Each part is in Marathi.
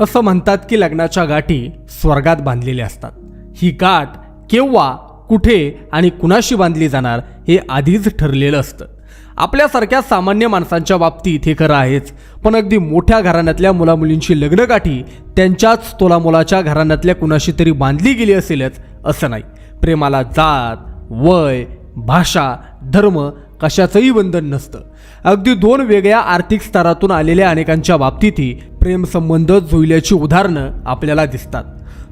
असं म्हणतात की लग्नाच्या गाठी स्वर्गात बांधलेल्या असतात. ही गाठ केव्हा कुठे आणि कुणाशी बांधली जाणार हे आधीच ठरलेलं असतं. आपल्यासारख्या सामान्य माणसांच्या बाबतीत हे खरं आहेच पण अगदी मोठ्या घराण्यातल्या मुलामुलींची लग्नगाठी त्यांच्याच तोलामोलाच्या घराण्यातल्या कुणाशी तरी बांधली गेली असेलच असं नाही. प्रेमाला जात वय भाषा धर्म कशाचंही बंधन नसतं. अगदी दोन वेगळ्या आर्थिक स्तरातून आलेल्या अनेकांच्या बाबतीतही प्रेमसंबंध जुळल्याची उदाहरणं आपल्याला दिसतात.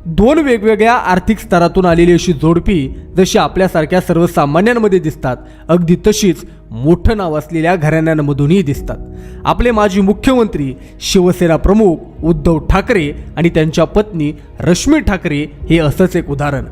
दोन वेगवेगळ्या आर्थिक स्तरातून आलेली अशी जोडपी जशी आपल्यासारख्या सर्वसामान्यांमध्ये दिसतात अगदी तशीच मोठं नाव असलेल्या घराण्यांमधूनही दिसतात. आपले माजी मुख्यमंत्री शिवसेना प्रमुख उद्धव ठाकरे आणि त्यांच्या पत्नी रश्मी ठाकरे हे असंच एक उदाहरण.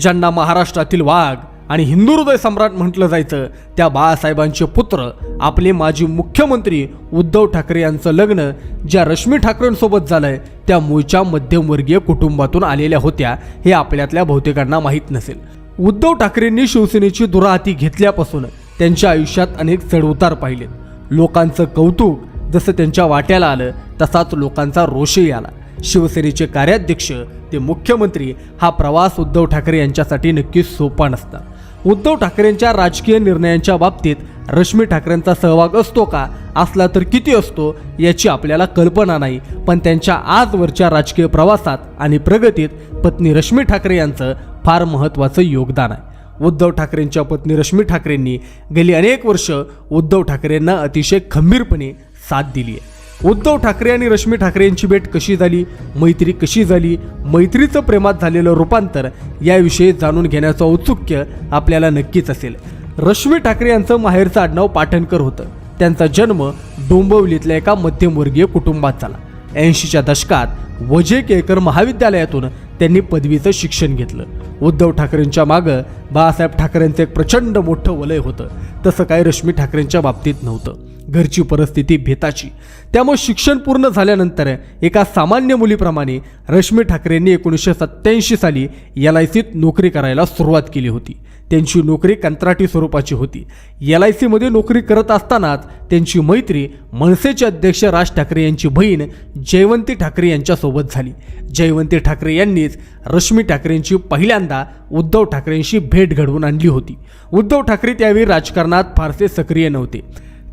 ज्यांना महाराष्ट्रातील वाघ आणि हिंदू हृदय सम्राट म्हटलं जायचं त्या बाळासाहेबांचे पुत्र आपले माजी मुख्यमंत्री उद्धव ठाकरे यांचं लग्न ज्या रश्मी ठाकरेंसोबत झालंय त्या मूळच्या मध्यमवर्गीय कुटुंबातून आलेल्या होत्या हे आपल्यातल्या बहुतेकांना माहीत नसेल. उद्धव ठाकरेंनी शिवसेनेची दुराहाती घेतल्यापासून त्यांच्या आयुष्यात अनेक चढउतार पाहिलेत. लोकांचं कौतुक जसं त्यांच्या वाट्याला आलं तसाच लोकांचा रोषही आला. शिवसेनेचे कार्याध्यक्ष ते मुख्यमंत्री हा प्रवास उद्धव ठाकरे यांच्यासाठी नक्कीच सोपा नसता. उद्धव ठाकरेंच्या राजकीय निर्णयांच्या बाबतीत रश्मी ठाकरेंचा सहभाग असतो का असला तर किती असतो याची आपल्याला कल्पना नाही. पण त्यांच्या आजवरच्या राजकीय प्रवासात आणि प्रगतीत पत्नी रश्मी ठाकरे यांचं फार महत्त्वाचं योगदान आहे. उद्धव ठाकरेंच्या पत्नी रश्मी ठाकरेंनी गेली अनेक वर्ष उद्धव ठाकरेंना अतिशय खंबीरपणे साथ दिली आहे. उद्धव ठाकरे आणि रश्मी ठाकरे यांची भेट कशी झाली? मैत्री कशी झाली? मैत्रीचं प्रेमात झालेलं रूपांतर याविषयी जाणून घेण्याचं औत्सुक्य आपल्याला नक्कीच असेल. रश्मी ठाकरे यांचं माहेरचं आडनाव पाटणकर होतं. त्यांचा जन्म डोंबिवलीतल्या एका मध्यमवर्गीय कुटुंबात झाला. ऐंशीच्या दशकात वजे केळकर महाविद्यालयातून त्यांनी पदवीचं शिक्षण घेतलं. उद्धव ठाकरेंच्या मागं बाळासाहेब ठाकरेंचं एक प्रचंड मोठं वलय होतं. तसं काही रश्मी ठाकरेंच्या बाबतीत नव्हतं. घरची परिस्थिती भेताची. त्यामुळे शिक्षण पूर्ण झाल्यानंतर एका सामान्य मुलीप्रमाणे रश्मी ठाकरेंनी एकोणीसशे सत्त्याऐंशी साली एल आय सीत नोकरी करायला सुरुवात केली होती. त्यांची नोकरी कंत्राटी स्वरूपाची होती. एल आय सीमध्ये नोकरी करत असतानाच त्यांची मैत्री मनसेचे अध्यक्ष राज ठाकरे यांची बहीण जयवंती ठाकरे यांच्यासोबत झाली. जयवंती ठाकरे यांनीच रश्मी ठाकरेंची पहिल्यांदा उद्धव ठाकरेंशी भेट घडवून आणली होती. उद्धव ठाकरे त्यावेळी राजकारणात फारसे सक्रिय नव्हते.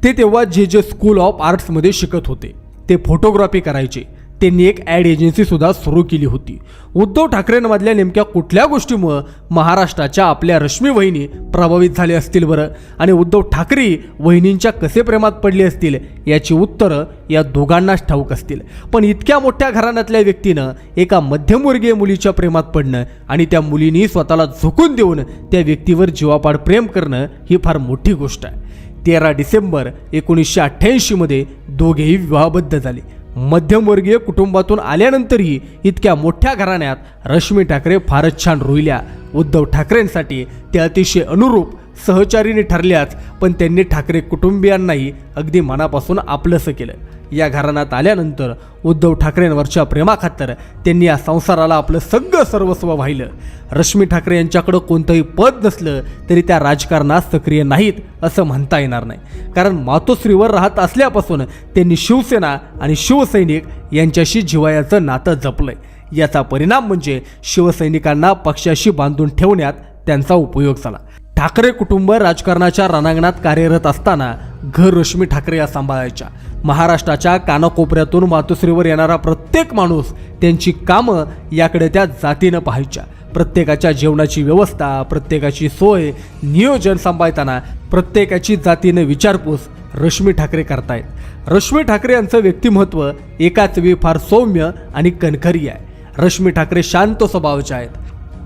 ते तेव्हा जे जे स्कूल ऑफ आर्ट्समध्ये शिकत होते. ते फोटोग्राफी करायचे. त्यांनी एक ॲड एजन्सीसुद्धा सुरू केली होती. उद्धव ठाकरेंमधल्या नेमक्या कुठल्या गोष्टीमुळं महाराष्ट्राच्या आपल्या रश्मी वहिनी प्रभावित झाले असतील बरं? आणि उद्धव ठाकरे वहिनींच्या कसे प्रेमात पडले असतील? याची उत्तरं या दोघांनाच ठाऊक असतील. पण इतक्या मोठ्या घराण्यातल्या व्यक्तीनं एका मध्यमवर्गीय मुलीच्या प्रेमात पडणं आणि त्या मुलीनी स्वतःला झुकून देऊन त्या व्यक्तीवर जीवापाड प्रेम करणं ही फार मोठी गोष्ट आहे. तेरा डिसेंबर एकोणीसशे अठ्ठ्याऐंशीमध्ये दोघेही विवाहबद्ध झाले. मध्यमवर्गीय कुटुंबातून आल्यानंतरही इतक्या मोठ्या घराण्यात रश्मी ठाकरे फारच छान रोहिल्या उद्धव ठाकरेंसाठी ते अतिशय अनुरूप सहचारीने ठरल्याच पण त्यांनी ठाकरे कुटुंबियांनाही अगदी मनापासून आपलंसं केलं. या घराण्यात आल्यानंतर उद्धव ठाकरेंवरच्या प्रेमाखातर त्यांनी या संसाराला आपलं सगळं सर्वस्व वाहिलं. रश्मी ठाकरे यांच्याकडं कोणतंही पद नसलं तरी त्या राजकारणात सक्रिय नाहीत असं म्हणता येणार नाही. कारण मातोश्रीवर राहत असल्यापासून त्यांनी शिवसेना आणि शिवसैनिक यांच्याशी जिवायाचं नातं जपलंय. याचा परिणाम म्हणजे शिवसैनिकांना पक्षाशी बांधून ठेवण्यात त्यांचा उपयोग झाला. ठाकरे कुटुंब राजकारणाच्या रणांगणात कार्यरत असताना घर रश्मी ठाकरे या सांभाळायच्या. महाराष्ट्राच्या कानाकोपऱ्यातून मातोश्रीवर येणारा प्रत्येक माणूस त्यांची कामं याकडे त्या जातीनं पाहायच्या. प्रत्येकाच्या जेवणाची व्यवस्था प्रत्येकाची सोय नियोजन सांभाळताना प्रत्येकाची जातीनं विचारपूस रश्मी ठाकरे करतायत. रश्मी ठाकरे यांचं व्यक्तिमत्व एकाच वेळी फार सौम्य आणि कणखरी आहे. रश्मी ठाकरे शांत स्वभावाच्या आहेत.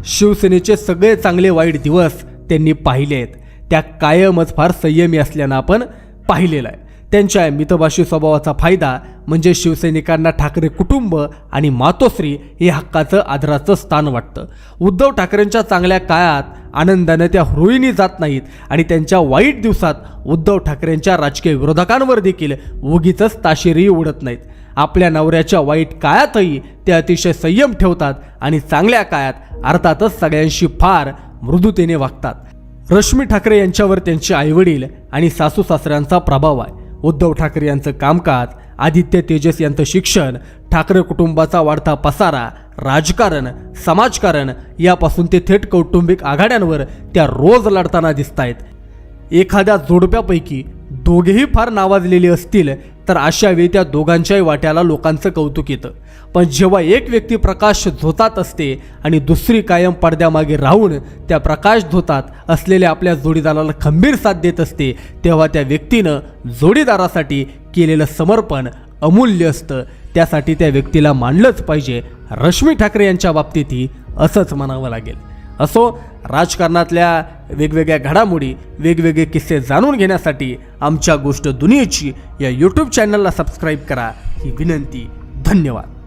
शिवसेनेचे सगळे चांगले वाईट दिवस त्यांनी पाहिले आहेत. त्या कायमच फार संयमी असल्यानं आपण पाहिलेलं आहे. त्यांच्या मितभाषी स्वभावाचा फायदा म्हणजे शिवसैनिकांना ठाकरे कुटुंब आणि मातोश्री हे हक्काचं आदराचं स्थान वाटतं. उद्धव ठाकरेंच्या चांगल्या काळात आनंदानं त्या हृईनी जात नाहीत आणि त्यांच्या वाईट दिवसात उद्धव ठाकरेंच्या राजकीय विरोधकांवर देखील उगीच ताशेरी उडत नाहीत. आपल्या नवऱ्याच्या वाईट काळातही ते अतिशय संयम ठेवतात आणि चांगल्या काळात अर्थातच सगळ्यांशी फार मृदुतेने वागतात. रश्मी ठाकरे यांच्यावर त्यांचे आईवडील आणि सासू सासऱ्यांचा प्रभाव आहे. उद्धव ठाकरे यांचं कामकाज आदित्य तेजस यांचं शिक्षण ठाकरे कुटुंबाचा वाढता पसारा राजकारण समाजकारण यापासून ते थेट कौटुंबिक आघाड्यांवर त्या रोज लढताना दिसत आहेत एखाद्या जोडप्यापैकी दोघेही फार नावाजलेले असतील तर अशावेळी त्या दोघांच्याही वाट्याला लोकांचं कौतुक येतं. पण जेव्हा एक व्यक्ती प्रकाश झोतात असते आणि दुसरी कायम पडद्यामागे राहून त्या प्रकाश धोतात असलेल्या आपल्या जोडीदाराला खंबीर साथ देत असते तेव्हा त्या व्यक्तीनं जोडीदारासाठी केलेलं समर्पण अमूल्य असतं. त्यासाठी त्या व्यक्तीला मानलंच पाहिजे रश्मी ठाकरे यांच्या बाबतीतही असंच म्हणावं लागेल. असो राजकारणातल्या वेगवेगळ्या घडामोडी वेगवेगळे किस्से जाणून घेण्यासाठी आमच्या गोष्ट दुनियेची या यूट्यूब चॅनलला सबस्क्राईब करा. ही विनंती. धन्यवाद.